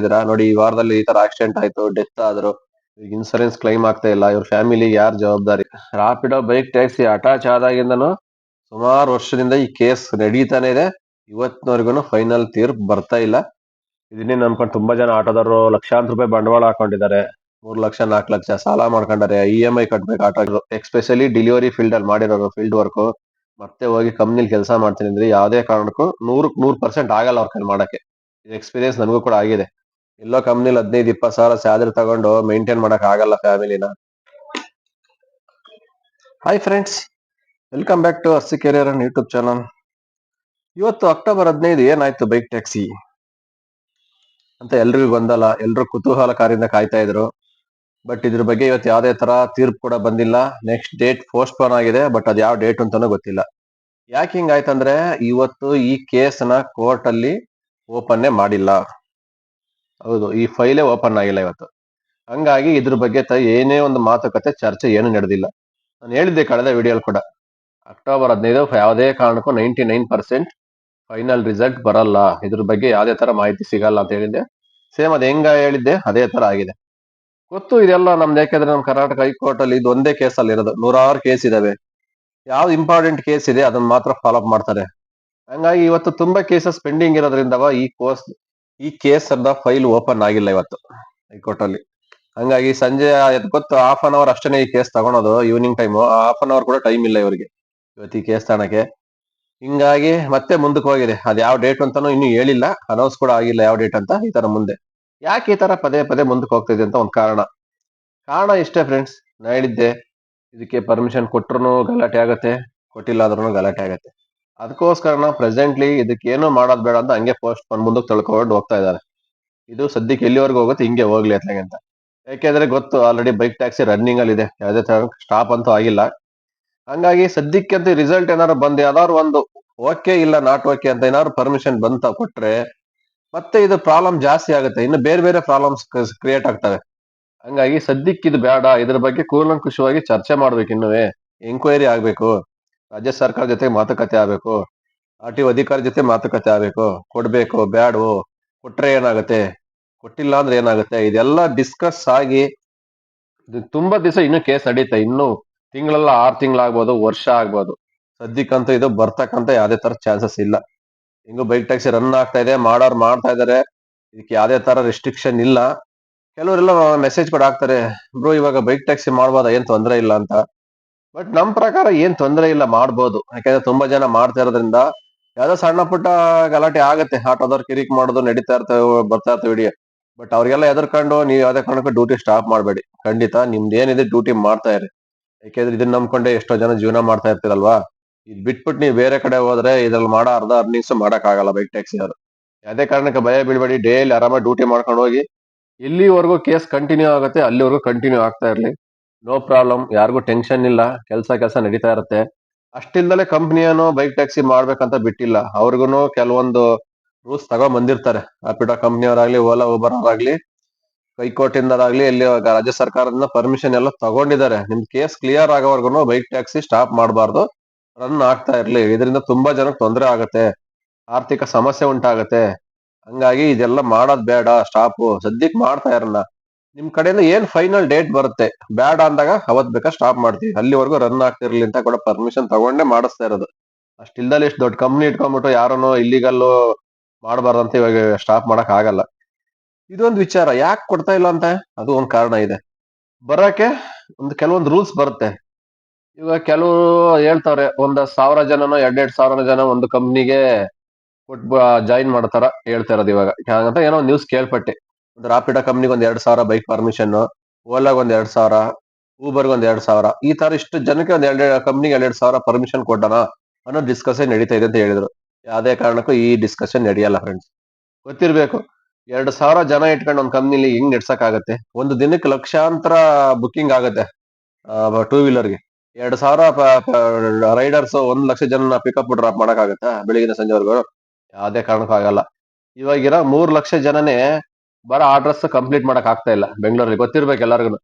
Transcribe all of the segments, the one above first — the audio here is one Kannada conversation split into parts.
ಇದ್ದೀರಾ? ನೋಡಿ, ಈ ವಾರದಲ್ಲಿ ಈ ತರ ಆಕ್ಸಿಡೆಂಟ್ ಆಯ್ತು ಡೆತ್ ಆದ್ರು. ಇನ್ಸೂರೆನ್ಸ್ ಕ್ಲೈಮ್ ಆಗ್ತಾ ಇಲ್ಲ, ಇವ್ರ ಫ್ಯಾಮಿಲಿ ಯಾರ್ ಜವಾಬ್ದಾರಿ? ರಾಪಿಡೋ ಬೈಕ್ ಟ್ಯಾಕ್ಸಿ ಅಟ್ಯಾಚ್ ಆದಾಗಿಂದನು ಸುಮಾರು ವರ್ಷದಿಂದ ಈ ಕೇಸ್ ನಡೀತಾನೆ ಇದೆ. ಇವತ್ತಿನವರೆಗೂ ಫೈನಲ್ ತೀರ್ಪು ಬರ್ತಾ ಇಲ್ಲ. ಇದನ್ನೇ ನಮ್ಕೊಂಡು ತುಂಬಾ ಜನ ಆಟೋದವರು ಲಕ್ಷಾಂತರ ರೂಪಾಯಿ ಬಂಡವಾಳ ಹಾಕೊಂಡಿದ್ದಾರೆ. ಮೂರ್ ಲಕ್ಷ, ನಾಲ್ಕು ಲಕ್ಷ ಸಾಲ ಮಾಡ್ಕೊಂಡಾರೆ ಇ ಎಂ ಐ ಕಟ್ಬೇಕು ಆಟೋ. ಎಕ್ಸ್ಪೆಷಲಿ ಡೆಲಿವರಿ ಫೀಲ್ಡ್ ಅಲ್ಲಿ ಮಾಡಿರೋರು ಫೀಲ್ಡ್ ವರ್ಕ್ ಮತ್ತೆ ಹೋಗಿ ಕಂಪ್ನಿಲಿ ಕೆಲಸ ಮಾಡ್ತೀನಿ ಅಂದ್ರೆ ಯಾವುದೇ ಕಾರಣಕ್ಕೂ ನೂರಕ್ ನೂರ್ ಪರ್ಸೆಂಟ್ ಆಗಲ್ಲ ಅವ್ರ ಕೈ ಮಾಡಕ್ಕೆ. ಇದು ಎಕ್ಸ್ಪೀರಿಯನ್ಸ್ ನನಗೂ ಕೂಡ ಆಗಿದೆ. ಎಲ್ಲೋ ಕಂಪ್ನಿಲಿ ಹದಿನೈದು, ಇಪ್ಪತ್ತು ಸಾವಿರ ಸ್ಯಾಲರಿ ತಗೊಂಡು ಮೇಂಟೈನ್ ಮಾಡಕ್ ಆಗಲ್ಲ ಫ್ಯಾಮಿಲಿನ hi friends welcome back to RC career YouTube channel ಇವತ್ತು ಅಕ್ಟೋಬರ್ ಹದಿನೈದು ಏನಾಯ್ತು ಬೈಕ್ ಟ್ಯಾಕ್ಸಿ ಅಂತ ಎಲ್ರಿಗೂ ಬಂದಲ್ಲ ಎಲ್ರು ಕುತೂಹಲಕಾರಿಯಿಂದ ಕಾಯ್ತಾ ಇದ್ರು. ಬಟ್ ಇದ್ರ ಬಗ್ಗೆ ಇವತ್ತು ಯಾವುದೇ ತರ ತೀರ್ಪು ಕೂಡ ಬಂದಿಲ್ಲ. ನೆಕ್ಸ್ಟ್ ಡೇಟ್ ಪೋಸ್ಟ್ ಪೋನ್ ಆಗಿದೆ ಬಟ್ ಅದು ಯಾವ ಡೇಟ್ ಅಂತಾನೂ ಗೊತ್ತಿಲ್ಲ. ಯಾಕೆ ಹಿಂಗಾಯ್ತಂದ್ರೆ, ಇವತ್ತು ಈ ಕೇಸ್ನ ಕೋರ್ಟ್ ಅಲ್ಲಿ ಓಪನ್ನೇ ಮಾಡಿಲ್ಲ. ಹೌದು, ಈ ಫೈಲೇ ಓಪನ್ ಆಗಿಲ್ಲ ಇವತ್ತು. ಹಂಗಾಗಿ ಇದ್ರ ಬಗ್ಗೆ ತ ಏನೇ ಒಂದು ಮಾತುಕತೆ, ಚರ್ಚೆ ಏನು ನಡೆದಿಲ್ಲ. ನಾನು ಹೇಳಿದ್ದೆ ಕಳೆದ ವಿಡಿಯೋಲ್ ಕೂಡ. ಅಕ್ಟೋಬರ್ ಹದಿನೈದು ಯಾವುದೇ ಕಾರಣಕ್ಕೂ ninety nine percent final result ಬರಲ್ಲ. ಇದ್ರ ಬಗ್ಗೆ ಯಾವುದೇ ತರ ಮಾಹಿತಿ ಸಿಗಲ್ಲ ಅಂತ ಹೇಳಿದ್ದೆ. ಸೇಮ್ ಅದು ಹೆಂಗ ಹೇಳಿದ್ದೆ, ಅದೇ ತರ ಆಗಿದೆ. ಗೊತ್ತು ಇದೆಲ್ಲ ನಮ್ದು, ಯಾಕೆಂದ್ರೆ ನಮ್ಮ ಕರ್ನಾಟಕ ಹೈಕೋರ್ಟ್ ಅಲ್ಲಿ ಇದು ಒಂದೇ ಕೇಸ್ ಅಲ್ಲಿ ಇರೋದು. ನೂರಾರು ಕೇಸ್ ಇದಾವೆ. ಯಾವ್ದು ಇಂಪಾರ್ಟೆಂಟ್ ಕೇಸ್ ಇದೆ ಅದನ್ನ ಮಾತ್ರ ಫಾಲೋ ಅಪ್ ಮಾಡ್ತಾರೆ. ಹಂಗಾಗಿ ಇವತ್ತು ತುಂಬಾ ಕೇಸಸ್ ಪೆಂಡಿಂಗ್ ಇರೋದ್ರಿಂದವ ಈ ಕೋರ್ಸ್ ಈ ಕೇಸ್ ಅರ್ಧ ಫೈಲ್ ಓಪನ್ ಆಗಿಲ್ಲ ಇವತ್ತು ಹೈಕೋರ್ಟ್ ಅಲ್ಲಿ ಹಂಗಾಗಿ ಸಂಜೆ ಗೊತ್ತು ಹಾಫ್ ಅನ್ ಅವರ್ ಅಷ್ಟೇ ಈ ಕೇಸ್ ತಗೊಳೋದು evening time half an hour ಕೂಡ ಟೈಮ್ ಇಲ್ಲ ಇವರಿಗೆ ಇವತ್ತು ಈ ಕೇಸ್ ತಾಣಕ್ಕೆ ಹಿಂಗಾಗಿ ಮತ್ತೆ ಮುಂದಕ್ಕೆ ಹೋಗಿದೆ. ಅದು ಯಾವ ಡೇಟ್ ಅಂತಾನು ಇನ್ನೂ ಹೇಳಿಲ್ಲ. ಅನೌನ್ಸ್ ಕೂಡ ಆಗಿಲ್ಲ ಯಾವ ಡೇಟ್ ಅಂತ, ಈ ತರ ಮುಂದೆ. ಯಾಕೆ ಈ ತರ ಪದೇ ಪದೇ ಮುಂದಕ್ಕೆ ಹೋಗ್ತಿದೆ ಅಂತ ಒಂದು ಕಾರಣ. ಕಾರಣ ಇಷ್ಟೇ ಫ್ರೆಂಡ್ಸ್ ನಾ ಹೇಳಿದ್ದೆ. ಇದಕ್ಕೆ ಪರ್ಮಿಷನ್ ಕೊಟ್ರು ಗಲಾಟೆ ಆಗತ್ತೆ ಕೊಟ್ಟಿಲ್ಲ ಆದ್ರೂ ಗಲಾಟೆ ಆಗತ್ತೆ. ಅದಕ್ಕೋಸ್ಕರ ಪ್ರೆಸೆಂಟ್ಲಿ ಇದಕ್ಕೆ ಏನು ಮಾಡೋದ್ ಬೇಡ ಅಂತ ಹಂಗೆ ಪೋಸ್ಟ್ ಮುಂದಕ್ಕೆ ತಳ್ಕೊಂಡು ಹೋಗ್ತಾ ಇದ್ದಾರೆ. ಇದು ಸದ್ಯಕ್ಕೆ ಎಲ್ಲಿವರೆಗೂ ಹೋಗುತ್ತೆ, ಹಿಂಗೆ ಹೋಗ್ಲಿ ಅತ್ಲಾಗೆ ಅಂತ. ಯಾಕೆಂದ್ರೆ ಗೊತ್ತು ಆಲ್ರೆಡಿ ಬೈಕ್ ಟ್ಯಾಕ್ಸಿ ರನ್ನಿಂಗ್ ಅಲ್ಲಿ ಇದೆ ಯಾವುದೇ ತರ ಸ್ಟಾಪ್ ಅಂತೂ ಆಗಿಲ್ಲ. ಹಂಗಾಗಿ ಸದ್ಯಕ್ಕೆ ಅಂತ ರಿಸಲ್ಟ್ ಏನಾದ್ರು ಬಂದು ಯಾವ್ದಾದ್ರು ಒಂದು ಓಕೆ ಇಲ್ಲ ನಾಟ್ ಓಕೆ ಅಂತ ಏನಾದ್ರು ಪರ್ಮಿಷನ್ ಬಂತ ಕೊಟ್ರೆ ಮತ್ತೆ ಇದು ಪ್ರಾಬ್ಲಮ್ ಜಾಸ್ತಿ ಆಗುತ್ತೆ. ಇನ್ನು ಬೇರೆ ಬೇರೆ ಪ್ರಾಬ್ಲಮ್ಸ್ ಕ್ರಿಯೇಟ್ ಆಗ್ತವೆ. ಹಂಗಾಗಿ ಸದ್ಯಕ್ಕೆ ಇದು ಬೇಡ. ಇದ್ರ ಬಗ್ಗೆ ಕೂಲಂಕುಷವಾಗಿ ಚರ್ಚೆ ಮಾಡ್ಬೇಕು ಇನ್ನುವೆ. ಎಂಕ್ವೈರಿ ಆಗ್ಬೇಕು. ರಾಜ್ಯ ಸರ್ಕಾರ ಜೊತೆ ಮಾತುಕತೆ ಆಗ್ಬೇಕು. ಆರ್ ಟಿ ಅಧಿಕಾರಿ ಜೊತೆ ಮಾತುಕತೆ ಆಗ್ಬೇಕು. ಕೊಡ್ಬೇಕು ಬ್ಯಾಡ್ ಕೊಟ್ರೆ ಏನಾಗುತ್ತೆ? ಕೊಟ್ಟಿಲ್ಲ ಅಂದ್ರೆ ಏನಾಗುತ್ತೆ? ಇದೆಲ್ಲ ಡಿಸ್ಕಸ್ ಆಗಿ ತುಂಬಾ ದಿವಸ ಇನ್ನು ಕೇಸ್ ನಡೀತಾ ಇನ್ನು ತಿಂಗಳೆಲ್ಲ ಆರ್ ತಿಂಗಳಾಗ್ಬೋದು, ವರ್ಷ ಆಗ್ಬೋದು. ಸದ್ಯಕ್ಕಂತೂ ಇದು ಬರ್ತಕ್ಕಂತ ಯಾವ್ದೇ ತರ ಚಾನ್ಸಸ್ ಇಲ್ಲ. ಹಿಂಗು ಬೈಕ್ ಟ್ಯಾಕ್ಸಿ ರನ್ ಆಗ್ತಾ ಇದೆ, ಮಾಡೋರು ಮಾಡ್ತಾ ಇದಾರೆ. ಇದಕ್ಕೆ ಯಾವ್ದೇ ತರ ರೆಸ್ಟ್ರಿಕ್ಷನ್ ಇಲ್ಲ. ಕೆಲವರೆಲ್ಲ ಮೆಸೇಜ್ ಕೂಡ ಹಾಕ್ತಾರೆ, ಬ್ರೋ, ಇವಾಗ ಬೈಕ್ ಟ್ಯಾಕ್ಸಿ ಮಾಡ್ಬೋದ? ಏನ್ ತೊಂದರೆ ಇಲ್ಲ ಅಂತ. ಬಟ್ ನಮ್ ಪ್ರಕಾರ ಏನ್ ತೊಂದರೆ ಇಲ್ಲ, ಮಾಡ್ಬೋದು. ಯಾಕಂದ್ರೆ ತುಂಬಾ ಜನ ಮಾಡ್ತಾ ಇರೋದ್ರಿಂದ ಯಾವ್ದೋ ಸಣ್ಣ ಪುಟ್ಟ ಗಲಾಟೆ ಆಗತ್ತೆ. ಆಟೋದವ್ರು ಕಿರಿಕ್ ಮಾಡೋದು ನಡೀತಾ ಇರ್ತವೆ ಬರ್ತಾ ಇರ್ತವೆ ವಿಡಿಯೋ ಬಟ್ ಅವ್ರಿಗೆಲ್ಲ ಎದರ್ಕೊಂಡು ನೀವು ಯಾವ್ದೇ ಕಾರಣಕ್ಕೂ ಡ್ಯೂಟಿ ಸ್ಟಾಪ್ ಮಾಡಬೇಡಿ. ಖಂಡಿತ ನಿಮ್ದು ಏನಿದೆ ಡ್ಯೂಟಿ ಮಾಡ್ತಾ ಇರಿ. ಯಾಕೆಂದ್ರೆ ಇದನ್ನ ನಂಬ್ಕೊಂಡೆ ಎಷ್ಟೋ ಜನ ಜೀವನ ಮಾಡ್ತಾ ಇರ್ತೀರಲ್ವಾ? ಇದ್ ಬಿಟ್ಬಿಟ್ಟು ನೀವು ಬೇರೆ ಕಡೆ ಹೋದ್ರೆ ಇದ್ರಲ್ಲಿ ಮಾಡೋ ಅರ್ಧ ಅರ್ನಿಂಗ್ಸ್ ಮಾಡಕ್ ಆಗಲ್ಲ ಬೈಕ್ ಟ್ಯಾಕ್ಸಿ ಅವರು. ಯಾವುದೇ ಕಾರಣಕ್ಕೆ ಭಯ ಬೀಳ್ಬೇಡಿ. ಡೈಲಿ ಆರಾಮಾಗಿ ಡ್ಯೂಟಿ ಮಾಡ್ಕೊಂಡು ಹೋಗಿ ಎಲ್ಲಿವರೆಗೂ ಕೇಸ್ ಕಂಟಿನ್ಯೂ ಆಗುತ್ತೆ, ಅಲ್ಲಿವರೆಗೂ ಕಂಟಿನ್ಯೂ ಆಗ್ತಾ ಇರ್ಲಿ. ನೋ ಪ್ರಾಬ್ಲಮ್ ಯಾರಿಗೂ ಟೆನ್ಷನ್ ಇಲ್ಲ. ಕೆಲಸ ಕೆಲಸ ನಡೀತಾ ಇರುತ್ತೆ. ಅಷ್ಟಿಲ್ದಲೆ ಕಂಪ್ನಿಯನ್ನು ಬೈಕ್ ಟ್ಯಾಕ್ಸಿ ಮಾಡ್ಬೇಕಂತ ಬಿಟ್ಟಿಲ್ಲ. ಅವ್ರಿಗೂ ಕೆಲವೊಂದು ರೂಲ್ಸ್ ತಗೊಂಡ್ ಬಂದಿರ್ತಾರೆ ಅಪಿಡಾ ಕಂಪ್ನಿಯವರಾಗ್ಲಿ ಓಲಾ ಊಬರ್ ಅವರಾಗ್ಲಿ ಹೈಕೋರ್ಟ್ ಇಂದಾಗ್ಲಿ ಇಲ್ಲಿ ರಾಜ್ಯ ಸರ್ಕಾರದಿಂದ ಪರ್ಮಿಷನ್ ಎಲ್ಲ ತಗೊಂಡಿದ್ದಾರೆ. ನಿಮ್ ಕೇಸ್ ಕ್ಲಿಯರ್ ಆಗೋವರೆಗೂ ಬೈಕ್ ಟ್ಯಾಕ್ಸಿ ಸ್ಟಾಪ್ ಮಾಡಬಾರ್ದು. ರನ್ ಆಗ್ತಾ ಇರ್ಲಿ. ಇದರಿಂದ ತುಂಬಾ ಜನಕ್ಕೆ ತೊಂದರೆ ಆಗುತ್ತೆ. ಆರ್ಥಿಕ ಸಮಸ್ಯೆ ಉಂಟಾಗತ್ತೆ. ಹಂಗಾಗಿ ಇದೆಲ್ಲ ಮಾಡೋದ್ ಬೇಡ. ಸ್ಟಾಪ್ ಸದ್ಯಕ್ಕೆ ಮಾಡ್ತಾ ಇರಲ್ಲ. ನಿಮ್ ಕಡೆಯಿಂದ ಏನ್ ಫೈನಲ್ ಡೇಟ್ ಬರುತ್ತೆ? ಬ್ಯಾಡ ಅಂದಾಗ ಅವತ್ ಬೇಕಾ ಸ್ಟಾಪ್ ಮಾಡ್ತೀವಿ. ಅಲ್ಲಿವರೆಗೂ ರನ್ ಆಗ್ತಿರ್ಲಿ ಅಂತ ಕೂಡ ಪರ್ಮಿಷನ್ ತಗೊಂಡೇ ಮಾಡಿಸ್ತಾ ಇರೋದು. ಅಷ್ಟಿಲ್ದಲ್ಲಿ ಇಷ್ಟು ದೊಡ್ಡ ಕಂಪ್ನಿ ಇಟ್ಕೊಂಡ್ಬಿಟ್ಟು ಯಾರನ್ನು ಇಲ್ಲಿಗಲ್ಲು ಮಾಡಬಾರ್ದಂತ ಇವಾಗ ಸ್ಟಾಪ್ ಮಾಡಕ್ ಆಗಲ್ಲ. ಇದೊಂದು ವಿಚಾರ. ಯಾಕೆ ಕೊಡ್ತಾ ಇಲ್ಲ ಅಂತ? ಅದು ಒಂದು ಕಾರಣ ಇದೆ. ಬರೋಕೆ ಒಂದು ಕೆಲವೊಂದು ರೂಲ್ಸ್ ಬರುತ್ತೆ. ಇವಾಗ ಕೆಲವು ಹೇಳ್ತಾರೆ, ಒಂದು ಸಾವಿರ ಜನನೋ ಎರಡೆರಡ್ ಸಾವಿರ ಜನ ಒಂದು ಕಂಪ್ನಿಗೆ ಕೊಟ್ ಜಾಯಿನ್ ಮಾಡ್ತಾರ ಹೇಳ್ತಾ ಇರೋದು ಇವಾಗ. ಹಾಗಂತ ಏನೋ ನ್ಯೂಸ್ ಕೇಳ್ಪಟ್ಟೆ. ಒಂದು ರಾಪಿಡೋ ಕಂಪ್ನಿಗೆ ಒಂದ್ ಎರಡ್ ಸಾವಿರ ಬೈಕ್ ಪರ್ಮಿಷನ್ ಓಲಾಗ್ ಒಂದ್ ಎರಡ್ ಸಾವಿರ ಊಬರ್ಗ್ ಒಂದ್ ಎರಡ್ ಸಾವಿರ. ಈ ತರ ಇಷ್ಟು ಜನಕ್ಕೆ ಒಂದ್ ಎರಡ್ ಕಂಪ್ನಿಗೆ ಎರಡ್ ಸಾವಿರ ಪರ್ಮಿಷನ್ ಕೊಡೋಣ ಅನ್ನೋ ಡಿಸ್ಕಷನ್ ನಡೀತಾ ಇದೆ ಅಂತ ಹೇಳಿದ್ರು. ಯಾವುದೇ ಕಾರಣಕ್ಕೂ ಈ ಡಿಸ್ಕಷನ್ ನಡೆಯಲ್ಲ ಫ್ರೆಂಡ್ಸ್ ಗೊತ್ತಿರ್ಬೇಕು. ಎರಡ್ ಸಾವಿರ ಜನ ಇಟ್ಕೊಂಡು ಒಂದ್ ಕಂಪ್ನಿಲಿ ಹೆಂಗ್ ನಡ್ಸಕ್ ಒಂದು ದಿನಕ್ಕೆ ಲಕ್ಷಾಂತರ ಬುಕ್ಕಿಂಗ್ ಆಗತ್ತೆ ಟೂ ವೀಲರ್ಗೆ ಎರಡ್ ಸಾವಿರ ರೈಡರ್ಸ್ ಒಂದ್ ಲಕ್ಷ ಜನ ಪಿಕಪ್ ಡ್ರಾಪ್ ಮಾಡಕ್ ಆಗತ್ತಾ ಬೆಳಿಗ್ಗೆ ಸಂಜೆವರೆಗೂ? ಯಾವುದೇ ಕಾರಣಕ್ಕೂ ಆಗಲ್ಲ. ಇವಾಗಿರೋ ಮೂರ್ ಲಕ್ಷ ಜನನೇ ಬರೋ ಆರ್ಡರ್ಸ್ ಕಂಪ್ಲೀಟ್ ಮಾಡಕ್ ಆಗ್ತಾ ಇಲ್ಲ ಬೆಂಗಳೂರಲ್ಲಿ. ಗೊತ್ತಿರ್ಬೇಕು ಎಲ್ಲರಿಗೂ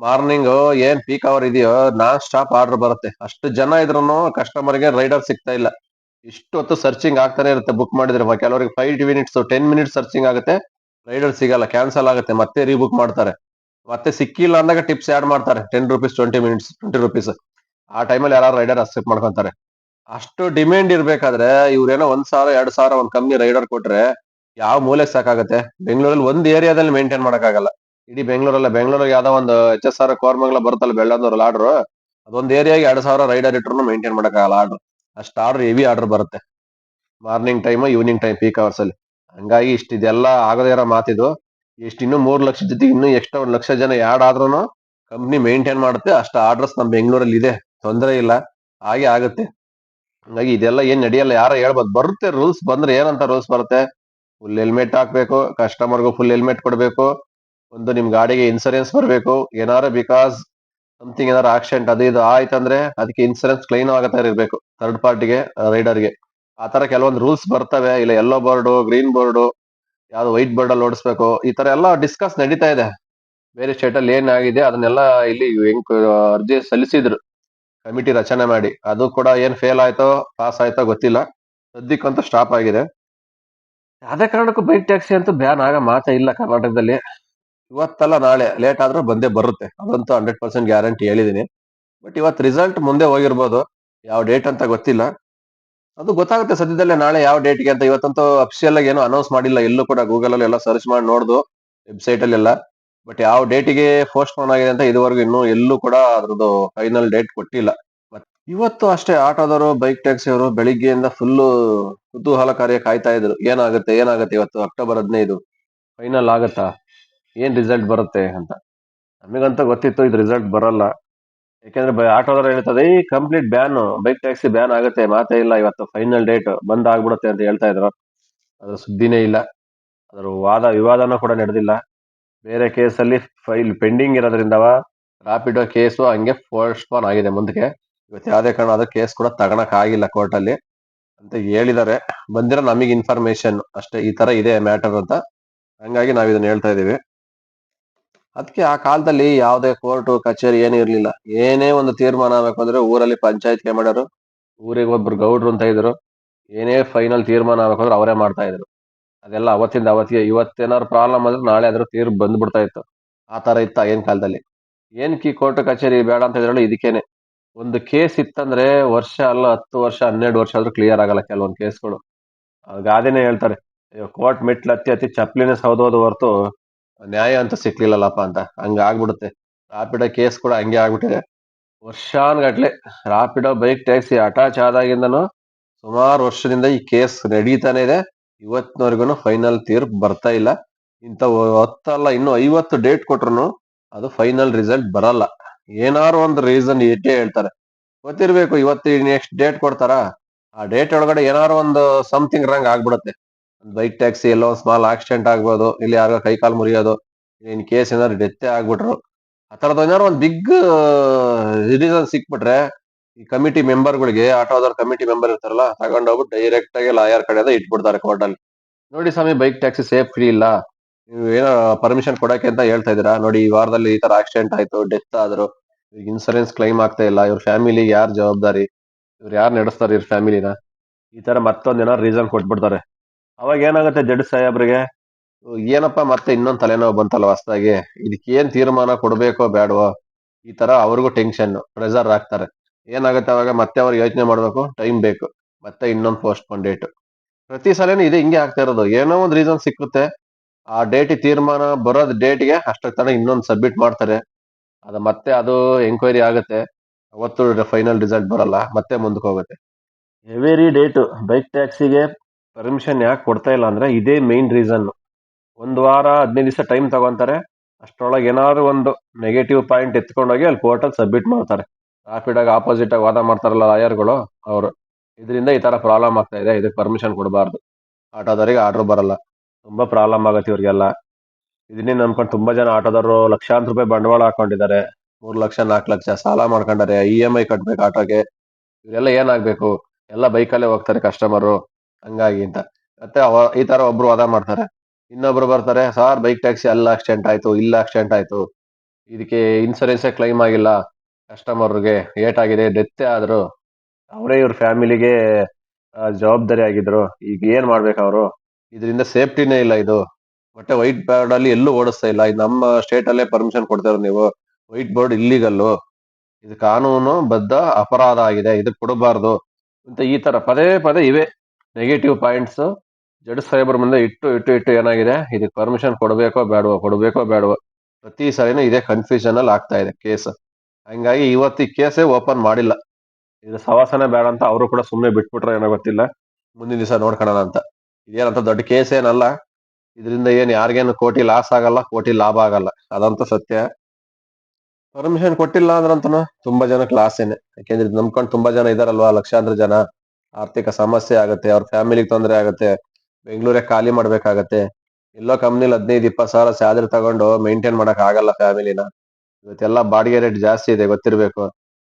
ಮಾರ್ನಿಂಗ್ ಏನ್ ಪೀಕ್ ಅವರ್ ಇದೆಯೋ ನಾನ್ ಸ್ಟಾಪ್ ಆರ್ಡರ್ ಬರುತ್ತೆ. ಅಷ್ಟು ಜನ ಇದ್ರು ಕಸ್ಟಮರ್ಗೆ ರೈಡರ್ ಸಿಗ್ತಾ ಇಲ್ಲ. ಇಷ್ಟೊತ್ತು ಸರ್ಚಿಂಗ್ ಆಗ್ತಾನೆ ಇರುತ್ತೆ ಬುಕ್ ಮಾಡಿದ್ರೆ. ಕೆಲವರಿಗೆ five minutes ten minutes searching ಆಗುತ್ತೆ. ರೈಡರ್ ಸಿಗಲ್ಲ ಕ್ಯಾನ್ಸಲ್ ಆಗುತ್ತೆ, ಮತ್ತೆ ರೀಬುಕ್ ಮಾಡ್ತಾರೆ. ಮತ್ತೆ ಸಿಕ್ಕಿಲ್ಲ ಅಂದಾಗ ಟಿಪ್ಸ್ ಆ್ಯಡ್ ಮಾಡ್ತಾರೆ. Ten rupees twenty minutes twenty rupees ಆ ಟೈಮಲ್ಲಿ ಯಾರು ರೈಡರ್ ಅಕ್ಸೆಪ್ಟ್ ಮಾಡ್ಕೊಂತಾರೆ. ಅಷ್ಟು ಡಿಮ್ಯಾಂಡ್ ಇರಬೇಕಾದ್ರೆ, ಇವ್ರೇನೋ ಒಂದ್ ಸಾವಿರ, ಎರಡು ಸಾವಿರ ಒಂದು ಕಮ್ಮಿ ರೈಡರ್ ಕೊಟ್ರೆ ಯಾವ ಮೂಲೆಗೆ ಸಾಕಾಗುತ್ತೆ? ಬೆಂಗಳೂರಲ್ಲಿ ಒಂದ್ ಏರಿಯಾದಲ್ಲಿ ಮೇಂಟೈನ್ ಮಾಡಕ್ಕಾಗಲ್ಲ. ಇಡೀ ಬೆಂಗಳೂರಲ್ಲ, ಬೆಂಗಳೂರಿಗೆ ಯಾವ್ದೋ ಒಂದು ಎಚ್ ಎಸ್ ಆರ್ ಕೋರ್ಮಂಗ್ಲ ಬರುತ್ತಲ್ಲ ಬೆಳ್ಳಂದೂರಲ್ಲಿ ಆರ್ಡರ್ ಅದೊಂದು ಏರಿಯಾಗೆ ಎರಡ್ ಸಾವಿರ ರೈಡರ್ ಇಟ್ರು ಮೇಂಟೈನ್ ಮಾಡಕ್ಕಾಗಲ್ಲ ಆರ್ಡರ್ ಅಷ್ಟು ಆರ್ಡರ್ ಹೆವಿ ಆರ್ಡರ್ ಬರುತ್ತೆ. Morning time evening time peak hours ಅಲ್ಲಿ. ಹಂಗಾಗಿ ಇಷ್ಟ ಇದೆಲ್ಲ ಆಗದೇ ಇರೋ ಮಾತಿದು. ಎಷ್ಟು ಇನ್ನೂ ಮೂರು ಲಕ್ಷ ಜೊತೆಗೆ ಇನ್ನೂ ಎಕ್ಸ್ಟ್ರಾ ಒಂದು ಲಕ್ಷ ಜನ ಯಾಡ್ ಆದ್ರೂ ಕಂಪ್ನಿ ಮೇಂಟೈನ್ ಮಾಡುತ್ತೆ. ಅಷ್ಟು ಆರ್ಡರ್ಸ್ ನಮ್ಮ ಬೆಂಗಳೂರಲ್ಲಿ ಇದೆ. ತೊಂದರೆ ಇಲ್ಲ. ಹಾಗೆ ಆಗುತ್ತೆ. ಹಂಗಾಗಿ ಇದೆಲ್ಲ ಏನ್ ನಡೆಯಲ್ಲ ಯಾರು ಹೇಳ್ಬೋದು. ಬರುತ್ತೆ ರೂಲ್ಸ್ ಬಂದ್ರೆ ಏನಂತ ರೂಲ್ಸ್ ಬರುತ್ತೆ? ಫುಲ್ ಹೆಲ್ಮೆಟ್ ಹಾಕ್ಬೇಕು ಕಸ್ಟಮರ್ಗೂ ಫುಲ್ ಹೆಲ್ಮೆಟ್ ಕೊಡಬೇಕು, ಒಂದು ನಿಮ್ ಗಾಡಿಗೆ ಇನ್ಸೂರೆನ್ಸ್ ಬರಬೇಕು. ಏನಾದ್ರು ಬಿಕಾಸ್ ಸಮಥಿಂಗ್ ಏನಾರು ಆಕ್ಸಿಡೆಂಟ್ ಅದು ಇದು ಆಯ್ತಂದ್ರೆ ಅದಕ್ಕೆ ಇನ್ಸೂರೆನ್ಸ್ ಕ್ಲೈಮ್ ಆಗತ್ತಾ ಇರಬೇಕು ಥರ್ಡ್ ಪಾರ್ಟಿಗೆ ರೈಡರ್ಗೆ ಆ ತರ ಕೆಲವೊಂದು ರೂಲ್ಸ್ ಬರ್ತವೆ, ಇಲ್ಲ ಯೆಲ್ಲೋ ಬೋರ್ಡ್ ಗ್ರೀನ್ ಬೋರ್ಡ್ ಯಾವ್ದು ವೈಟ್ ಬೋರ್ಡ್ ಅಲ್ಲಿ ಓಡಿಸ್ಬೇಕು, ಈ ತರ ಎಲ್ಲ ಡಿಸ್ಕಸ್ ನಡೀತಾ ಇದೆ. ಬೇರೆ ಸ್ಟೇಟ್ ಅಲ್ಲಿ ಏನಾಗಿದೆ ಅದನ್ನೆಲ್ಲ ಇಲ್ಲಿ ಹೆಂಗ್ ಅರ್ಜಿ ಸಲ್ಲಿಸಿದ್ರು. ಕಮಿಟಿ ರಚನೆ ಮಾಡಿ. ಅದು ಕೂಡ ಏನ್ ಫೇಲ್ ಆಯ್ತೋ ಪಾಸ್ ಆಯ್ತೋ ಗೊತ್ತಿಲ್ಲ. ಸದ್ಯಕ್ಕಂತೂ ಸ್ಟಾಪ್ ಆಗಿದೆ. ಅದೇ ಕಾರಣಕ್ಕೂ ಬೈಕ್ ಟ್ಯಾಕ್ಸಿ ಅಂತೂ ಬ್ಯಾನ್ ಆಗ ಮಾತೇ ಇಲ್ಲ ಕರ್ನಾಟಕದಲ್ಲಿ. ಇವತ್ತಲ್ಲ ನಾಳೆ ಲೇಟ್ ಆದ್ರೂ ಬಂದೇ ಬರುತ್ತೆ. ಅದಂತೂ ಹಂಡ್ರೆಡ್ ಪರ್ಸೆಂಟ್ ಗ್ಯಾರಂಟಿ ಹೇಳಿದೀನಿ. ಬಟ್ ಇವತ್ತು ರಿಸಲ್ಟ್ ಮುಂದೆ ಹೋಗಿರ್ಬೋದು. ಯಾವ ಡೇಟ್ ಅಂತ ಗೊತ್ತಿಲ್ಲ. ಅದು ಗೊತ್ತಾಗುತ್ತೆ ಸದ್ಯದಲ್ಲೇ ನಾಳೆ ಯಾವ ಡೇಟ್ಗೆ ಅಂತ. ಇವತ್ತಂತೂ ಅಫಿಷಿಯಲ್ ಆಗಿ ಏನು ಅನೌನ್ಸ್ ಮಾಡಿಲ್ಲ. ಎಲ್ಲೂ ಕೂಡ ಗೂಗಲ್ ಅಲ್ಲಿ ಎಲ್ಲ ಸರ್ಚ್ ಮಾಡಿ ನೋಡ್ದು ವೆಬ್ಸೈಟ್ ಬಟ್ ಯಾವ ಡೇಟಿಗೆ ಪೋಸ್ಟ್ಪೋನ್ ಆಗಿದೆ ಅಂತ ಇದುವರೆಗೂ ಇನ್ನೂ ಎಲ್ಲೂ ಕೂಡ ಅದ್ರದ್ದು ಫೈನಲ್ ಡೇಟ್ ಕೊಟ್ಟಿಲ್ಲ. ಬಟ್ ಇವತ್ತು ಅಷ್ಟೇ, ಆಟೋದವರು ಬೈಕ್ ಟ್ಯಾಕ್ಸಿ ಅವರು ಬೆಳಿಗ್ಗೆಯಿಂದ ಫುಲ್ಲು ಕುತೂಹಲಕಾರಿಯಾಗಿ ಕಾಯ್ತಾ ಇದ್ರು. ಏನಾಗುತ್ತೆ ಏನಾಗುತ್ತೆ ಇವತ್ತು? ಅಕ್ಟೋಬರ್ ಹದಿನೈದು. ಫೈನಲ್ ಆಗತ್ತಾ? ಏನ್ ರಿಸಲ್ಟ್ ಬರುತ್ತೆ ಅಂತ. ನಮಗಂತ ಗೊತ್ತಿತ್ತು, ಇದು ರಿಸಲ್ಟ್ ಬರಲ್ಲ. ಯಾಕೆಂದ್ರೆ ಆಟೋದವ್ರು ಹೇಳ್ತದೆ ಈ complete ban bike taxi ban ಆಗುತ್ತೆ, ಮಾತೇ ಇಲ್ಲ ಇವತ್ತು ಫೈನಲ್ ಡೇಟ್ ಬಂದ್ ಆಗ್ಬಿಡುತ್ತೆ ಅಂತ ಹೇಳ್ತಾ ಇದ್ರು. ಅದ್ರ ಸುದ್ದಿನೇ ಇಲ್ಲ. ಅದ್ರ ವಾದ, ವಿವಾದನೂ ಕೂಡ ನಡೆದಿಲ್ಲ. ಬೇರೆ ಕೇಸಲ್ಲಿ ಫೈಲ್ ಪೆಂಡಿಂಗ್ ಇರೋದ್ರಿಂದ ರಾಪಿಡೋ ಕೇಸು ಹಂಗೆ ಪೋಸ್ಟ್ಪೋನ್ ಆಗಿದೆ ಮುಂದಕ್ಕೆ. ಇವತ್ತು ಯಾವುದೇ ಕಾರಣ ಅದು ಕೇಸ್ ಕೂಡ ತಗೊಳಕ್ ಆಗಿಲ್ಲ ಕೋರ್ಟ್ ಅಲ್ಲಿ. ಅಂತ ಹೇಳಿದ್ದಾರೆ. ಬಂದಿರೋ ನಮಗೆ ಇನ್ಫಾರ್ಮೇಶನ್ ಅಷ್ಟೇ ಈ ತರ ಇದೆ ಮ್ಯಾಟರ್ ಅಂತ. ಹಂಗಾಗಿ ನಾವ್ ಇದನ್ನ ಹೇಳ್ತಾ ಇದೀವಿ ಅದಕ್ಕೆ ಆ ಕಾಲದಲ್ಲಿ ಯಾವುದೇ ಕೋರ್ಟ್ ಕಚೇರಿ ಏನು ಇರ್ಲಿಲ್ಲ. ಏನೇ ಒಂದು ತೀರ್ಮಾನ ಆಗ್ಬೇಕು ಅಂದ್ರೆ ಊರಲ್ಲಿ ಪಂಚಾಯತ್ಗೆ ಮಾಡೋರು, ಊರಿಗೆ ಒಬ್ರು ಗೌಡ್ರು ಅಂತ ಇದ್ರು, ಏನೇ ಫೈನಲ್ ತೀರ್ಮಾನ ಆಗ್ಬೇಕಂದ್ರೆ ಅವರೇ ಮಾಡ್ತಾ ಇದ್ರು. ಅದೆಲ್ಲ ಅವತ್ತಿಂದ ಅವತ್ತಿಗೆ ಇವತ್ತೇನಾದ್ರು ಪ್ರಾಬ್ಲಮ್ ಆದ್ರೆ ನಾಳೆ ಅದ್ರ ತೀರ್ಪು ಬಂದ್ಬಿಡ್ತಾ ಇತ್ತು. ಆ ತರ ಇತ್ತ ಏನ್ ಕಾಲದಲ್ಲಿ? ಏನ್ ಕಿ ಕೋರ್ಟ್ ಕಚೇರಿ ಬೇಡ ಅಂತ ಇದ್ರಲ್ಲ ಇದಕ್ಕೇನೆ. ಒಂದು ಕೇಸ್ ಇತ್ತಂದ್ರೆ ವರ್ಷ ಅಲ್ಲ, ಹತ್ತು ವರ್ಷ, ಹನ್ನೆರಡು ವರ್ಷ ಆದ್ರೂ ಕ್ಲಿಯರ್ ಆಗಲ್ಲ ಕೆಲವೊಂದು ಕೇಸ್ಗಳು ಗಾದೆನೇ ಹೇಳ್ತಾರೆ ಕೋರ್ಟ್ ಮೆಟ್ಲು ಹತ್ತಿ ಹತ್ತಿ ಚಪ್ಲಿನೇ ಸೌದೋದು ಹೊರತು ನ್ಯಾಯ ಅಂತ ಸಿಕ್ಲಿಲ್ಲಲ್ಲಪ್ಪ ಅಂತ. ಹಂಗ ಆಗ್ಬಿಡುತ್ತೆ. ರಾಪಿಡೋ ಕೇಸ್ ಕೂಡ ಹಂಗೆ ಆಗ್ಬಿಟ್ಟಿದೆ. ವರ್ಷಾನ್ಗಟ್ಲೆ ರಾಪಿಡೋ ಬೈಕ್ ಟ್ಯಾಕ್ಸಿ ಅಟ್ಯಾಚ್ ಆದಾಗಿಂದನು ಸುಮಾರು ವರ್ಷದಿಂದ ಈ ಕೇಸ್ ನಡೀತಾನೆ ಇದೆ. ಇವತ್ತಿನವರೆಗೂ ಫೈನಲ್ ತೀರ್ಪು ಬರ್ತಾ ಇಲ್ಲ. ಇಂಥ ಹತ್ತಲ್ಲ, ಇನ್ನು ಐವತ್ತು ಡೇಟ್ ಕೊಟ್ರು ಅದು ಫೈನಲ್ ರಿಸಲ್ಟ್ ಬರಲ್ಲ. ಏನಾರು ಒಂದು ರೀಸನ್ ಇಟ್ಟೇ ಹೇಳ್ತಾರೆ. ಗೊತ್ತಿರ್ಬೇಕು, ಇವತ್ತು ನೆಕ್ಸ್ಟ್ ಡೇಟ್ ಕೊಡ್ತಾರ? ಆ ಡೇಟ್ ಒಳಗಡೆ ಏನಾರು ಒಂದು ಸಮಥಿಂಗ್ ರಂಗ್ ಆಗ್ಬಿಡುತ್ತೆ. ಬೈಕ್ ಟ್ಯಾಕ್ಸಿ ಎಲ್ಲೋ ಸ್ಮಾಲ್ ಆಕ್ಸಿಡೆಂಟ್ ಆಗ್ಬೋದು, ಇಲ್ಲಿ ಯಾರೋ ಕೈ ಕಾಲು ಮುರಿಯೋದು, ಇನ್ ಕೇಸ್ ಏನಾದ್ರು ಡೆತ್ತೇ ಆಗ್ಬಿಟ್ರು. ಆ ಥರದ್ದು ಏನಾದ್ರು ಒಂದು ಬಿಗ್ ರೀಸನ್ ಸಿಕ್ಬಿಟ್ರೆ, ಈ ಕಮಿಟಿ ಮೆಂಬರ್ಗಳಿಗೆ ಆಟೋದವ್ರ ಕಮಿಟಿ ಮೆಂಬರ್ ಇರ್ತಾರಲ್ಲ ತಗೊಂಡೋಗ್ಬಿಟ್ಟು ಡೈರೆಕ್ಟ್ ಆಗಿ ಲಾಯರ್ ಕಡೆ ಇಟ್ಬಿಡ್ತಾರೆ ಕೋರ್ಟ್ ಅಲ್ಲಿ. ನೋಡಿ ಸ್ವಾಮಿ ಬೈಕ್ ಟ್ಯಾಕ್ಸಿ ಸೇಫ್ ಫ್ರೀ ಇಲ್ಲ. ನೀವು ಏನೋ ಪರ್ಮಿಷನ್ ಕೊಡಕ್ಕೆ ಅಂತ ಹೇಳ್ತಾ ಇದೀರಾ ನೋಡಿ, ಈ ವಾರದಲ್ಲಿ ಈ ತರ ಆಕ್ಸಿಡೆಂಟ್ ಆಯ್ತು ಡೆತ್ ಆದ್ರು ಇನ್ಸೂರೆನ್ಸ್ ಕ್ಲೈಮ್ ಆಗ್ತಾ ಇಲ್ಲ, ಇವ್ರ ಫ್ಯಾಮಿಲಿ ಯಾರು ಜವಾಬ್ದಾರಿ? ಇವ್ರು ಯಾರು ನಡೆಸ್ತಾರೆ ಇವ್ರ ಫ್ಯಾಮಿಲಿನ ಈ ತರ ಮತ್ತೊಂದ್ ಏನೋ ರೀಸನ್ ಕೊಟ್ಬಿಡ್ತಾರೆ. ಅವಾಗ ಏನಾಗುತ್ತೆ ಜಡ್ ಸಾಹೇಬ್ರಿಗೆ? ಏನಪ್ಪ, ಮತ್ತೆ ಇನ್ನೊಂದು ತಲೆನೋವು ಬಂತಲ್ಲ ಹೊಸದಾಗಿ? ಇದಕ್ಕೆ ಏನ್ ತೀರ್ಮಾನ ಕೊಡ್ಬೇಕೋ ಬೇಡವೋ ಈ ತರ ಅವ್ರಿಗೂ ಟೆನ್ಷನ್ ಪ್ರೆಸರ್ ಆಗ್ತಾರೆ. ಏನಾಗುತ್ತೆ ಅವಾಗ? ಮತ್ತೆ ಅವ್ರು ಯೋಚನೆ ಮಾಡ್ಬೇಕು ಟೈಮ್ ಬೇಕು. ಮತ್ತೆ ಇನ್ನೊಂದು ಪೋಸ್ಟ್ ಡೇಟ್ ಪ್ರತಿ ಸಲನೂ ಇದು, ಹಿಂಗೆ ಆಗ್ತಾ ಇರೋದು. ಏನೋ ಒಂದು ರೀಸನ್ ಸಿಕ್ಕುತ್ತೆ. ಆ ಡೇಟ್ ತೀರ್ಮಾನ ಬರೋದ್ ಡೇಟ್ಗೆ ಅಷ್ಟಕ್ಕೆ ತನಕ ಇನ್ನೊಂದು ಸಬ್ಮಿಟ್ ಮಾಡ್ತಾರೆ. ಅದು ಮತ್ತೆ ಅದು ಎಂಕ್ವೈರಿ ಆಗುತ್ತೆ. ಅವತ್ತು ಫೈನಲ್ ರಿಸಲ್ಟ್ ಬರಲ್ಲ ಮತ್ತೆ ಮುಂದಕ್ಕೆ ಹೋಗುತ್ತೆ. ಎವೆರಿ ಡೇಟ್ ಬೈಕ್ ಟ್ಯಾಕ್ಸಿಗೆ ಪರ್ಮಿಷನ್ ಯಾಕೆ ಕೊಡ್ತಾ ಇಲ್ಲ ಅಂದ್ರೆ ಇದೇ ಮೇನ್ ರೀಸನ್ ಒಂದು ವಾರ ಹದಿನೈದು ದಿವಸ ಟೈಮ್ ತಗೊಂತಾರೆ. ಅಷ್ಟರೊಳಗೆ ಏನಾದ್ರು ಒಂದು ನೆಗೆಟಿವ್ ಪಾಯಿಂಟ್ ಎತ್ಕೊಂಡೋಗಿ ಅಲ್ಲಿ ಕೋರ್ಟಲ್ಲಿ ಸಬ್ಮಿಟ್ ಮಾಡ್ತಾರೆ. ರಾಪಿಡ್ ಆಗಿ ಆಪೋಸಿಟ್ ಆಗಿ ವಾದ ಮಾಡ್ತಾರಲ್ಲ ಲಾಯರ್ಗಳು ಅವರು. ಇದರಿಂದ ಈ ತರ ಪ್ರಾಬ್ಲಮ್ ಆಗ್ತಾ ಇದೆ ಇದಕ್ಕೆ ಪರ್ಮಿಷನ್ ಕೊಡಬಾರ್ದು. ಆಟೋದವರಿಗೆ ಆರ್ಡರ್ ಬರಲ್ಲ. ತುಂಬಾ ಪ್ರಾಬ್ಲಮ್ ಆಗತ್ತೆ ಇವರಿಗೆಲ್ಲ. ಇದನ್ನೇ ನಂಬ್ಕೊಂಡು ತುಂಬಾ ಜನ ಆಟೋದವರು ಲಕ್ಷಾಂತರ ರೂಪಾಯಿ ಬಂಡವಾಳ ಹಾಕೊಂಡಿದ್ದಾರೆ. ಮೂರು ಲಕ್ಷ, ನಾಲ್ಕು ಲಕ್ಷ ಸಾಲ ಮಾಡ್ಕೊಂಡಾರೆ ಇ ಎಂ ಐ ಕಟ್ಬೇಕು ಆಟೋಗೆ. ಇವರೆಲ್ಲ ಏನಾಗ್ಬೇಕು? ಎಲ್ಲ ಬೈಕಲ್ಲೇ ಹೋಗ್ತಾರೆ ಕಸ್ಟಮರು. ಹಂಗಾಗಿ ಅಂತ. ಮತ್ತೆ ಈ ತರ ಒಬ್ರು ವಾದ ಮಾಡ್ತಾರೆ. ಇನ್ನೊಬ್ರು ಬರ್ತಾರೆ, ಸಾರ್ ಬೈಕ್ ಟ್ಯಾಕ್ಸಿ ಅಲ್ಲಿ ಆಕ್ಸಿಡೆಂಟ್ ಆಯ್ತು, ಇಲ್ಲ ಆಕ್ಸಿಡೆಂಟ್ ಆಯ್ತು. ಇದಕ್ಕೆ ಇನ್ಸೂರೆನ್ಸ್ ಕ್ಲೈಮ್ ಆಗಿಲ್ಲ. ಕಸ್ಟಮರ್ಗೆ ಏಟ್ ಆಗಿದೆ ಡೆತ್ ಆದ್ರು. ಅವರೇ ಇವ್ರ ಫ್ಯಾಮಿಲಿಗೆ ಜವಾಬ್ದಾರಿ ಆಗಿದ್ರು ಈಗ ಏನು ಮಾಡ್ಬೇಕು ಅವರು? ಇದರಿಂದ ಸೇಫ್ಟಿನೇ ಇಲ್ಲ ಇದು. ಮತ್ತೆ ವೈಟ್ ಬೋರ್ಡ್ ಅಲ್ಲಿ ಎಲ್ಲೂ ಓಡಿಸ್ತಾ ಇಲ್ಲ. ನಮ್ಮ ಸ್ಟೇಟ್ ಅಲ್ಲೇ ಪರ್ಮಿಷನ್ ಕೊಡ್ತಾರೆ ನೀವು. ವೈಟ್ ಬೋರ್ಡ್ ಇಲ್ಲಿಗಲ್ಲು ಇದು ಕಾನೂನು ಬದ್ಧ ಅಪರಾಧ ಆಗಿದೆ. ಇದಕ್ಕೆ ಕೊಡಬಾರ್ದು. ಅಂತ ಈ ತರ ಪದೇ ಪದೇ ಇವೆ. ನೆಗೆಟಿವ್ ಪಾಯಿಂಟ್ಸ್ ಜಡ್ ಸಾಹೇಬ್ರ ಮುಂದೆ ಇಟ್ಟು ಇಟ್ಟು ಇಟ್ಟು ಏನಾಗಿದೆ? ಇದಕ್ಕೆ ಪರ್ಮಿಷನ್ ಕೊಡಬೇಕೋ, ಬೇಡವೋ? ಕೊಡಬೇಕೋ, ಬೇಡವೋ? ಪ್ರತಿ ಸರಿನೂ ಇದೇ ಕನ್ಫ್ಯೂಷನ್ ಅಲ್ಲಿ ಆಗ್ತಾ ಇದೆ ಕೇಸ್ ಹಂಗಾಗಿ ಇವತ್ತು ಈ ಕೇಸೇ ಓಪನ್ ಮಾಡಿಲ್ಲ. ಇದು ಸವಾಸನೆ ಬೇಡ ಅಂತ ಅವರು ಕೂಡ ಸುಮ್ಮನೆ ಬಿಟ್ಬಿಟ್ರೆ ಏನೋ ಗೊತ್ತಿಲ್ಲ. ಮುಂದಿನ ದಿವಸ ನೋಡ್ಕೊಳ್ಳೋಣ ಅಂತ. ಇದೇನಂತ ದೊಡ್ಡ ಕೇಸ್ ಏನಲ್ಲ. ಇದರಿಂದ ಏನ್ ಯಾರಿಗೇನು ಕೋಟಿ ಲಾಸ್ ಆಗಲ್ಲ, ಕೋಟಿ ಲಾಭ ಆಗಲ್ಲ. ಅದಂತ ಸತ್ಯ. ಪರ್ಮಿಷನ್ ಕೊಟ್ಟಿಲ್ಲ ಅಂದ್ರಂತನ ತುಂಬಾ ಜನಕ್ಕೆ ಲಾಸ್ ಏನೆ. ಯಾಕೆಂದ್ರೆ ನಂಬ್ಕೊಂಡ್ ತುಂಬಾ ಜನ ಇದಾರಲ್ವಾ, ಲಕ್ಷಾಂತರ ಜನ. ಆರ್ಥಿಕ ಸಮಸ್ಯೆ ಆಗುತ್ತೆ, ಅವ್ರ ಫ್ಯಾಮಿಲಿಗೆ ತೊಂದರೆ ಆಗುತ್ತೆ, ಬೆಂಗಳೂರೇ ಖಾಲಿ ಮಾಡ್ಬೇಕಾಗತ್ತೆ. ಎಲ್ಲೋ ಕಂಪ್ನಿಲಿ ಹದಿನೈದು, ಇಪ್ಪತ್ತು ಸಾವಿರ ಸ್ಯಾಲರಿ ತಗೊಂಡು ಮೇಂಟೈನ್ ಮಾಡಕ್ ಆಗಲ್ಲ ಫ್ಯಾಮಿಲಿನ ಇವತ್ತೆಲ್ಲ ಬಾಡಿಗೆ ರೇಟ್ ಜಾಸ್ತಿ ಇದೆ, ಗೊತ್ತಿರ್ಬೇಕು.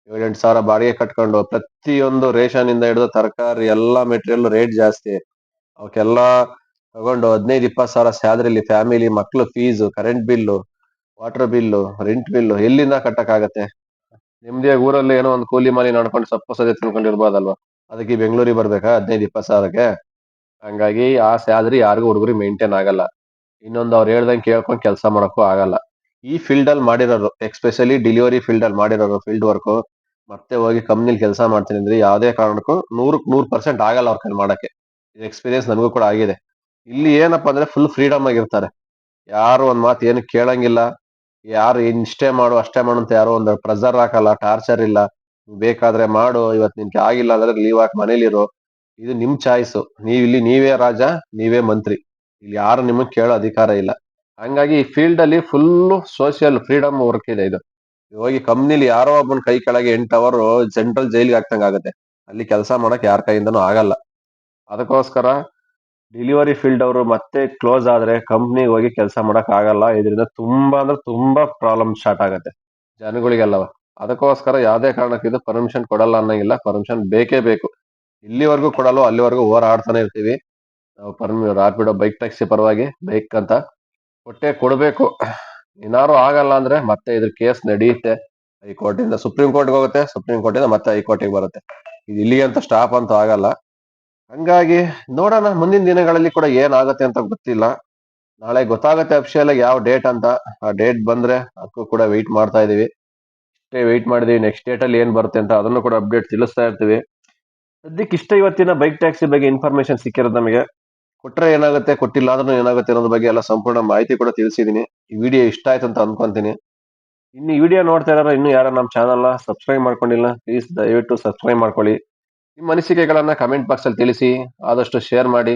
ಏಳೆಂಟು ಸಾವಿರ ಬಾಡಿಗೆ ಕಟ್ಕೊಂಡು ಪ್ರತಿಯೊಂದು ರೇಷನ್ ಇಂದ ಹಿಡಿದು ತರಕಾರಿ, ಎಲ್ಲಾ ಮೆಟೀರಿಯಲ್ ರೇಟ್ ಜಾಸ್ತಿ. ಅವಕ್ಕೆಲ್ಲ ತಗೊಂಡು ಹದಿನೈದು, ಇಪ್ಪತ್ತು ಸಾವಿರ ಸ್ಯಾಲರಿಲಿ ಫ್ಯಾಮಿಲಿ, ಮಕ್ಳು fees current bill water bill rent bill ಎಲ್ಲಿಂದ ಕಟ್ಟಕ್ಕಾಗತ್ತೆ? ನಿಮ್ದೇ ಊರಲ್ಲಿ ಏನೋ ಒಂದು ಕೂಲಿ ಮಾಲಿ ನಡ್ಕೊಂಡು ಸೊಪ್ಪು ಸದ್ಯ ತಿನ್ಕೊಂಡಿರ್ಬೋದಲ್ವಾ ಅದಕ್ಕೆ ಈ ಬೆಂಗಳೂರಿಗೆ ಬರ್ಬೇಕಾ ಹದಿನೈದು, ಇಪ್ಪತ್ತು ಸಾವಿರಕ್ಕೆ? ಹಂಗಾಗಿ ಆ ಸ್ಯಾಲರಿ ಯಾರಿಗೂ ಹುಡುಗರಿಗೆ ಮೇಂಟೈನ್ ಆಗಲ್ಲ. ಇನ್ನೊಂದು ಅವ್ರು ಹೇಳ್ದಂಗೆ ಕೇಳ್ಕೊಂಡು ಕೆಲಸ ಮಾಡೋಕ್ಕೂ ಆಗಲ್ಲ. ಈ ಫೀಲ್ಡ್ ಅಲ್ಲಿ ಮಾಡಿರೋರು ಎಕ್ಸ್ಪೆಷಲಿ ಡೆಲಿವರಿ ಫೀಲ್ಡ್ ಅಲ್ಲಿ ಮಾಡಿರೋರು ಫೀಲ್ಡ್ ವರ್ಕ್ ಮತ್ತೆ ಹೋಗಿ ಕಂಪ್ನಿಲಿ ಕೆಲಸ ಮಾಡ್ತೀನಿ ಅಂದ್ರೆ ಯಾವುದೇ ಕಾರಣಕ್ಕೂ ನೂರಕ್ಕೆ ನೂರ್ ಪರ್ಸೆಂಟ್ ಆಗಲ್ಲ ಅವ್ರ ಕೈಲಿ ಮಾಡಕ್ಕೆ. ಎಕ್ಸ್ಪೀರಿಯನ್ಸ್ ನನಗೂ ಕೂಡ ಆಗಿದೆ. ಇಲ್ಲಿ ಏನಪ್ಪಾ ಅಂದ್ರೆ ಫುಲ್ ಫ್ರೀಡಮ್ ಆಗಿರ್ತಾರೆ. ಯಾರು ಒಂದ್ ಮಾತು ಏನು ಕೇಳಂಗಿಲ್ಲ. ಯಾರು ಇಷ್ಟೇ ಮಾಡು, ಅಷ್ಟೇ ಮಾಡು ಅಂತ ಯಾರು ಒಂದು ಪ್ರೆಸರ್ ಹಾಕಲ್ಲ ಟಾರ್ಚರ್ ಇಲ್ಲ. ಬೇಕಾದ್ರೆ ಮಾಡು ಇವತ್ತು ನಿಮ್ಗೆ ಆಗಿಲ್ಲ ಅಂದ್ರೆ ಲೀವ್ ಹಾಕಿ ಮನೇಲಿರು ಇದು ನಿಮ್ ಚಾಯ್ಸ್ ನೀವ್ ಇಲ್ಲಿ ನೀವೇ ರಾಜ, ನೀವೇ ಮಂತ್ರಿ. ಇಲ್ಲಿ ಯಾರು ನಿಮಗ್ ಕೇಳೋ ಅಧಿಕಾರ ಇಲ್ಲ. ಹಂಗಾಗಿ ಈ ಫೀಲ್ಡ್ ಅಲ್ಲಿ ಫುಲ್ ಸೋಷಿಯಲ್ ಫ್ರೀಡಮ್ ವರ್ಕ್ ಇದೆ ಇದು. ಹೋಗಿ ಕಂಪ್ನಿಲಿ ಯಾರೋ ಒಬ್ಬನ ಕೈ ಕೆಳಗೆ ಎಂಟು ಅವರು ಸೆಂಟ್ರಲ್ ಜೈಲಿಗೆ ಹಾಕ್ತಂಗ ಆಗುತ್ತೆ ಅಲ್ಲಿ ಕೆಲಸ ಮಾಡಕ್ ಯಾರ ಕೈಯಿಂದನೂ ಆಗಲ್ಲ. ಅದಕ್ಕೋಸ್ಕರ ಡೆಲಿವರಿ ಫೀಲ್ಡ್ ಅವರು ಮತ್ತೆ ಕ್ಲೋಸ್ ಆದ್ರೆ ಕಂಪ್ನಿಗೆ ಹೋಗಿ ಕೆಲಸ ಮಾಡಕ್ ಆಗಲ್ಲ. ಇದರಿಂದ ತುಂಬಾ ಅಂದ್ರೆ ತುಂಬಾ ಪ್ರಾಬ್ಲಮ್ ಸ್ಟಾರ್ಟ್ ಆಗುತ್ತೆ ಜನಗಳಿಗೆಲ್ಲವ ಅದಕ್ಕೋಸ್ಕರ ಯಾವುದೇ ಕಾರಣಕ್ಕೆ ಇದು ಪರ್ಮಿಷನ್ ಕೊಡಲ್ಲ ಅನ್ನಂಗಿಲ್ಲ. ಪರ್ಮಿಷನ್ ಬೇಕೇ ಬೇಕು. ಇಲ್ಲಿವರೆಗೂ ಕೊಡಲ್ಲ, ಅಲ್ಲಿವರೆಗೂ ಹೋರಾಡ್ತಾನೆ ಇರ್ತೀವಿ. ನಾವು ಪರ್ಮಿ ರಾಪಿಡೋ ಬೈಕ್ ಟ್ಯಾಕ್ಸಿ ಪರವಾಗಿ ಬೈಕ್ ಅಂತ ಕೊಟ್ಟೆ ಕೊಡಬೇಕು. ಏನಾರು ಆಗಲ್ಲ ಅಂದ್ರೆ ಮತ್ತೆ ಇದ್ರ ಕೇಸ್ ನಡೆಯುತ್ತೆ ಹೈಕೋರ್ಟ್ ಇಂದ ಸುಪ್ರೀಂ ಕೋರ್ಟ್ಗೆ ಹೋಗುತ್ತೆ, ಸುಪ್ರೀಂ ಕೋರ್ಟ್ ಇಂದ ಮತ್ತೆ ಹೈಕೋರ್ಟಿಗೆ ಬರುತ್ತೆ. ಇದು ಇಲ್ಲಿಗೆ ಅಂತ ಸ್ಟಾಪ್ ಅಂತೂ ಆಗಲ್ಲ. ಹಂಗಾಗಿ ನೋಡೋಣ, ಮುಂದಿನ ದಿನಗಳಲ್ಲಿ ಕೂಡ ಏನಾಗುತ್ತೆ ಅಂತ ಗೊತ್ತಿಲ್ಲ. ನಾಳೆ ಗೊತ್ತಾಗುತ್ತೆ ಅಫಿಷಿಯಲ್ ಯಾವ ಡೇಟ್ ಅಂತ. ಆ ಡೇಟ್ ಬಂದ್ರೆ ಅದಕ್ಕೂ ಕೂಡ ವೆಯ್ಟ್ ಮಾಡ್ತಾ ಇದೀವಿ. ಇಷ್ಟೇ ವೆಯ್ಟ್ ಮಾಡಿದೀವಿ. ನೆಕ್ಸ್ಟ್ ಡೇಟ್ ಅಲ್ಲಿ ಏನ್ ಬರುತ್ತೆ ಅಂತ ಅದನ್ನು ಕೂಡ ಅಪ್ಡೇಟ್ ತಿಳಿಸ್ತಾ ಇರ್ತೀವಿ. ಸದ್ಯಕ್ಕೆ ಇಷ್ಟ ಇವತ್ತಿನ ಬೈಕ್ ಟ್ಯಾಕ್ಸಿ ಬಗ್ಗೆ ಇನ್ಫಾರ್ಮೇಶನ್ ಸಿಕ್ಕಿರೋದು ನಮಗೆ. ಕೊಟ್ಟರೆ ಏನಾಗುತ್ತೆ ಕೊಟ್ಟಿಲ್ಲ ಆದ್ರೂ ಏನಾಗುತ್ತೆ ಅನ್ನೋದ್ರ ಬಗ್ಗೆ ಎಲ್ಲ ಸಂಪೂರ್ಣ ಮಾಹಿತಿ ಕೂಡ ತಿಳಿಸಿದೀನಿ. ಈ ವಿಡಿಯೋ ಇಷ್ಟ ಆಯ್ತು ಅಂತ ಅನ್ಕೊಂತೀನಿ. ಇನ್ನು ಈ ವಿಡಿಯೋ ನೋಡ್ತಾ ಇರೋ ಇನ್ನು ಯಾರು ನಮ್ಮ ಚಾನಲ್ ಸಬ್ಸ್ಕ್ರೈಬ್ ಮಾಡ್ಕೊಂಡಿಲ್ಲ ಪ್ಲೀಸ್ ದಯವಿಟ್ಟು ಸಬ್ಸ್ಕ್ರೈಬ್ ಮಾಡ್ಕೊಳ್ಳಿ. ನಿಮ್ಮ ಅನಿಸಿಕೆಗಳನ್ನ ಕಮೆಂಟ್ ಬಾಕ್ಸ್ ಅಲ್ಲಿ ತಿಳಿಸಿ, ಆದಷ್ಟು ಶೇರ್ ಮಾಡಿ.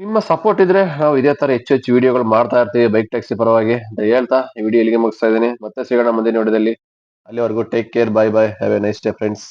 ನಿಮ್ಮ ಸಪೋರ್ಟ್ ಇದ್ರೆ ನಾವು ಇದೇ ತರ ಹೆಚ್ಚು ಹೆಚ್ಚು ವಿಡಿಯೋಗಳು ಮಾಡ್ತಾ ಇರ್ತೀವಿ ಬೈಕ್ ಟ್ಯಾಕ್ಸಿ ಪರವಾಗಿ. ಅಂತ ಹೇಳ್ತಾ ಈ ವಿಡಿಯೋ ಇಲ್ಲಿಗೆ ಮುಗಿಸ್ತಾ ಇದ್ದೀನಿ. ಮತ್ತೆ ಸಿಗೋಣ ಮುಂದಿನ ವಿಡಿಯೋದಲ್ಲಿ ಅಲ್ಲಿವರೆಗೂ take care bye bye have a nice day friends